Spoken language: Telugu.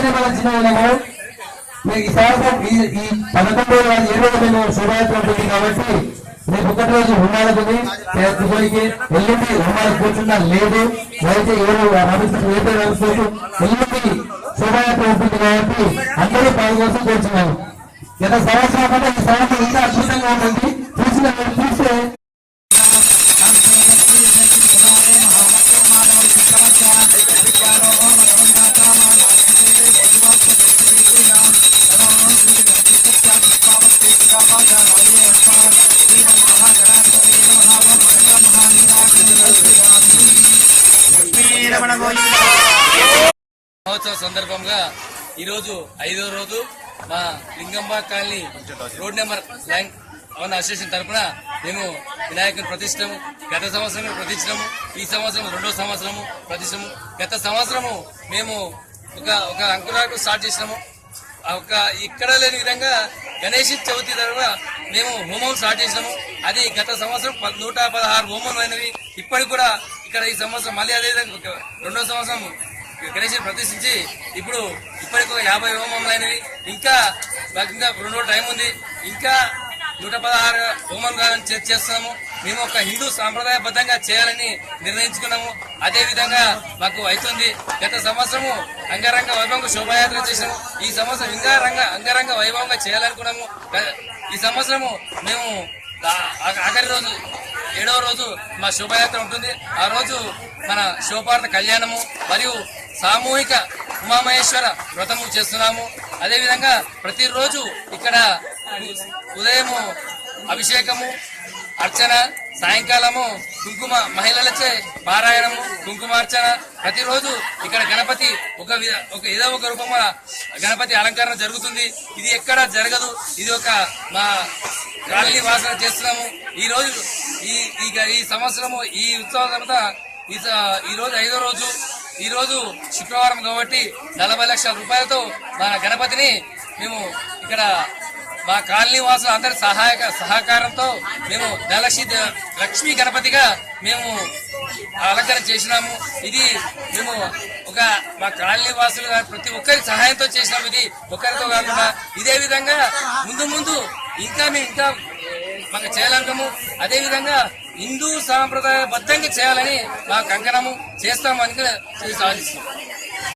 ఏదైనా మన మీకు ఈ సంవత్సరం ఈ ఈ పదకొండు ఏడవ మేము శోభయాత్ర ఉంటుంది కాబట్టి రేపు ఒకటి రోజు హుమాలకుంది తిరుపతికి ఎల్లుండి హుమాలకు కూర్చున్నా లేదు అయితే ఏడు రమిస్తారు ఏదో రమిస్తారు ఎల్లుండి శోభాయాత్ర ఉంటుంది కాబట్టి అందరూ పాల్గొని కూర్చున్నాను గత సంవత్సరం కంటే ఈ సంవత్సరం ఇంకా అద్భుతంగా ఉంటుంది చూసిన మహోత్సవ సందర్భంగా ఈరోజు ఐదో రోజు మా Lingamba colony road number one association తరపున మేము వినాయకుని ప్రతిష్టము గత సంవత్సరం ప్రతిష్టము ఈ సంవత్సరం రెండో సంవత్సరము ప్రతిష్టము. గత సంవత్సరము మేము ఒక ఒక అంకురాకు స్టార్ట్ చేసినాము. ఒక ఇక్కడ లేని విధంగా గణేష్ చవితి తరఫున మేము హోమం స్టార్ట్ చేసినాము. అది గత సంవత్సరం నూట పదహారు హోమం అయినవి ఇప్పటికి కూడా ఇక్కడ ఈ సంవత్సరం మళ్ళీ అదే విధంగా రెండో సంవత్సరం గణేష్ ప్రతిష్ఠించి ఇప్పుడు ఇప్పటికి ఒక యాభై హోమంలు అయినవి. ఇంకా మాకు ఇంకా రెండు రోజులు టైం ఉంది. ఇంకా నూట పదహారు హోమం చేస్తున్నాము. మేము ఒక హిందూ సాంప్రదాయబద్ధంగా చేయాలని నిర్ణయించుకున్నాము. అదే విధంగా మాకు అవుతుంది. గత సంవత్సరము అంగరంగ వైభవంగా శోభాయాత్ర చేసాము ఈ సంవత్సరం ఇంకా రంగ అంగరంగ వైభవంగా చేయాలనుకున్నాము. ఈ సంవత్సరము మేము ఆఖరి రోజు ఏడవ రోజు మా శోభాయాత్ర ఉంటుంది. ఆ రోజు మన శోభారత కళ్యాణము మరియు సామూహిక ఉమామహేశ్వర వ్రతము చేస్తున్నాము. అదేవిధంగా ప్రతిరోజు ఇక్కడ ఉదయము అభిషేకము అర్చన సాయంకాలము కుంకుమ మహిళలచే పారాయణము కుంకుమార్చన. ప్రతిరోజు ఇక్కడ గణపతి ఒక వి- ఒక ఏదో ఒక రూపంలో గణపతి అలంకరణ జరుగుతుంది. ఇది ఎక్కడ జరగదు. ఇది ఒక మా కాలనీ వాసన చేస్తున్నాము. ఈ రోజు ఈ ఈ ఈ సంవత్సరము ఈ ఉత్సవం తర్వాత ఈ రోజు ఐదో రోజు ఈ రోజు శుక్రవారం కాబట్టి నలభై లక్షల రూపాయలతో మన గణపతిని మేము ఇక్కడ మా కాలనీ వాసులు అందరి సహాయక సహకారంతో మేము ధనలక్ష్మి లక్ష్మీ గణపతిగా మేము అలంకరణ చేసినాము. ఇది మేము ఒక మా కాలనీ వాసులు ప్రతి ఒక్కరి సహాయంతో చేసినాము. ఇది ఒకరితో కాకుండా ఇదే విధంగా ముందు ముందు ఇంకా మేము ఇంకా మనం చేయాలనుకోము అదే విధంగా హిందూ సాంప్రదాయబద్ధంగా చేయాలని మా కంకణము చేస్తామని కూడా